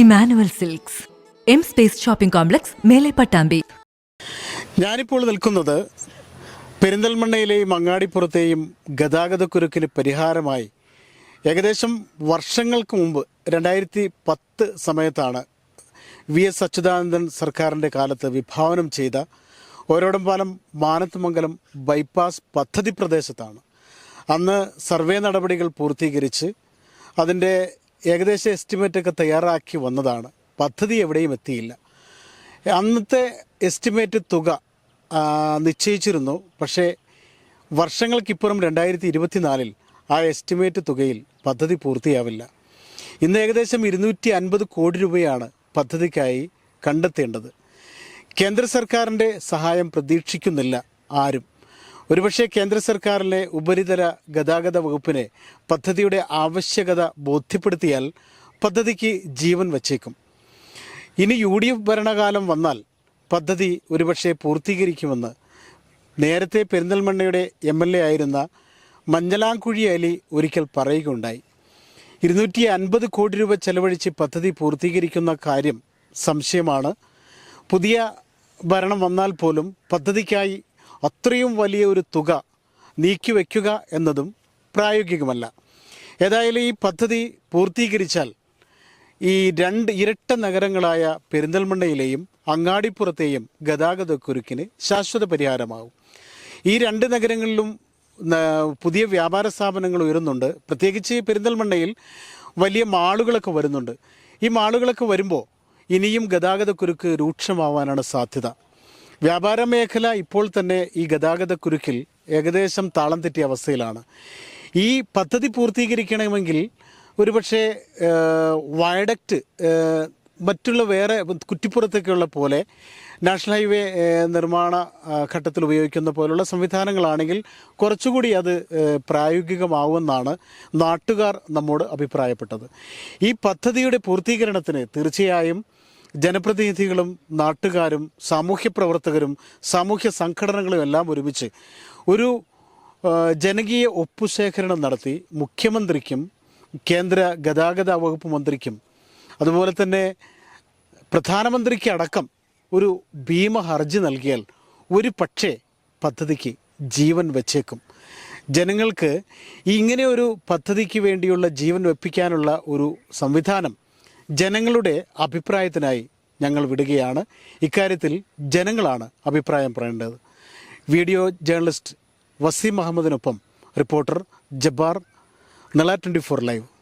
Emmanuel silks. M space shopping complex മേലെ പട്ടാമ്പി ഞാനിപ്പോൾ നിൽക്കുന്നത് പെരിന്തൽമണ്ണയിലെയും അങ്ങാടിപ്പുറത്തെയും ഗതാഗതക്കുരുക്കിന് പരിഹാരമായി ഏകദേശം വർഷങ്ങൾക്ക് മുമ്പ് രണ്ടായിരത്തി പത്ത് സമയത്താണ് വി എസ് അച്യുതാനന്ദൻ സർക്കാരിന്റെ കാലത്ത് വിഭാവനം ചെയ്ത ഓരോടംപാലം മാനത്തുമംഗലം ബൈപ്പാസ് പദ്ധതി പ്രദേശത്താണ്. അന്ന് സർവേ നടപടികൾ പൂർത്തീകരിച്ച് അതിന്റെ ഏകദേശ എസ്റ്റിമേറ്റൊക്കെ തയ്യാറാക്കി വന്നതാണ്. പദ്ധതി എവിടെയും എത്തിയില്ല. അന്നത്തെ എസ്റ്റിമേറ്റ് തുക നിശ്ചയിച്ചിരുന്നു. പക്ഷേ വർഷങ്ങൾക്കിപ്പുറം രണ്ടായിരത്തി ഇരുപത്തിനാലിൽ ആ എസ്റ്റിമേറ്റ് തുകയിൽ പദ്ധതി പൂർത്തിയാവില്ല. ഇന്ന് ഏകദേശം ഇരുന്നൂറ്റി അൻപത് കോടി രൂപയാണ് പദ്ധതിക്കായി കണ്ടെത്തേണ്ടത്. കേന്ദ്ര സർക്കാരിന്റെ സഹായം പ്രതീക്ഷിക്കുന്നില്ല ആരും. ഒരുപക്ഷെ കേന്ദ്ര സർക്കാരിലെ ഉപരിതല ഗതാഗത വകുപ്പിനെ പദ്ധതിയുടെ ആവശ്യകത ബോധ്യപ്പെടുത്തിയാൽ പദ്ധതിക്ക് ജീവൻ വച്ചേക്കും. ഇനി യു ഡി എഫ് ഭരണകാലം വന്നാൽ പദ്ധതി ഒരുപക്ഷെ പൂർത്തീകരിക്കുമെന്ന് നേരത്തെ പെരിന്തൽമണ്ണയുടെ എം എൽ എ ആയിരുന്ന മഞ്ഞലാംകുഴി അലി ഒരിക്കൽ പറയുകയുണ്ടായി. ഇരുന്നൂറ്റി അൻപത് കോടി രൂപ ചെലവഴിച്ച് പദ്ധതി പൂർത്തീകരിക്കുന്ന കാര്യം സംശയമാണ്. പുതിയ ഭരണം വന്നാൽ പോലും പദ്ധതിക്കായി അത്രയും വലിയ ഒരു തുക നീക്കിവെക്കുക എന്നതും പ്രായോഗികമല്ല. ഏതായാലും ഈ പദ്ധതി പൂർത്തീകരിച്ചാൽ ഈ രണ്ട് ഇരട്ട നഗരങ്ങളായ പെരിന്തൽമണ്ണയിലെയും അങ്ങാടിപ്പുറത്തെയും ഗതാഗതക്കുരുക്കിന് ശാശ്വത പരിഹാരമാകും. ഈ രണ്ട് നഗരങ്ങളിലും പുതിയ വ്യാപാര സ്ഥാപനങ്ങൾ ഉയരുന്നുണ്ട്. പ്രത്യേകിച്ച് പെരിന്തൽമണ്ണയിൽ വലിയ മാളുകളൊക്കെ വരുന്നുണ്ട്. ഈ മാളുകളൊക്കെ വരുമ്പോൾ ഇനിയും ഗതാഗതക്കുരുക്ക് രൂക്ഷമാവാനാണ് സാധ്യത. വ്യാപാര മേഖല ഇപ്പോൾ തന്നെ ഈ ഗതാഗതക്കുരുക്കിൽ ഏകദേശം താളം തെറ്റിയ അവസ്ഥയിലാണ്. ഈ പദ്ധതി പൂർത്തീകരിക്കണമെങ്കിൽ ഒരുപക്ഷെ വയഡക്റ്റ് മറ്റുള്ള വേറെ കുറ്റിപ്പുറത്തൊക്കെയുള്ള പോലെ നാഷണൽ ഹൈവേ നിർമ്മാണ ഘട്ടത്തിൽ ഉപയോഗിക്കുന്ന പോലുള്ള സംവിധാനങ്ങളാണെങ്കിൽ കുറച്ചുകൂടി അത് പ്രായോഗികമാവുമെന്നാണ് നാട്ടുകാർ നമ്മോട് അഭിപ്രായപ്പെട്ടത്. ഈ പദ്ധതിയുടെ പൂർത്തീകരണത്തിന് തീർച്ചയായും ജനപ്രതിനിധികളും നാട്ടുകാരും സാമൂഹ്യ പ്രവർത്തകരും സാമൂഹ്യ സംഘടനകളും എല്ലാം ഒരുമിച്ച് ഒരു ജനകീയ ഒപ്പുശേഖരണം നടത്തി മുഖ്യമന്ത്രിക്കും കേന്ദ്ര ഗതാഗത വകുപ്പ് മന്ത്രിക്കും അതുപോലെ തന്നെ പ്രധാനമന്ത്രിക്ക് അടക്കം ഒരു ഭീമ ഹർജി നൽകിയാൽ ഒരു പക്ഷേ പദ്ധതിക്ക് ജീവൻ വച്ചേക്കും. ജനങ്ങൾക്ക് ഇങ്ങനെ ഒരു പദ്ധതിക്ക് വേണ്ടിയുള്ള ജീവൻ വെപ്പിക്കാനുള്ള ഒരു സംവിധാനം ജനങ്ങളുടെ അഭിപ്രായത്തിനായി ഞങ്ങൾ വിടുകയാണ്. ഇക്കാര്യത്തിൽ ജനങ്ങളാണ് അഭിപ്രായം പറയേണ്ടത്. വീഡിയോ ജേർണലിസ്റ്റ് വസീം അഹമ്മദിനൊപ്പം റിപ്പോർട്ടർ ജബ്ബാർ നള ട്വന്റി ഫോർ ലൈവ്.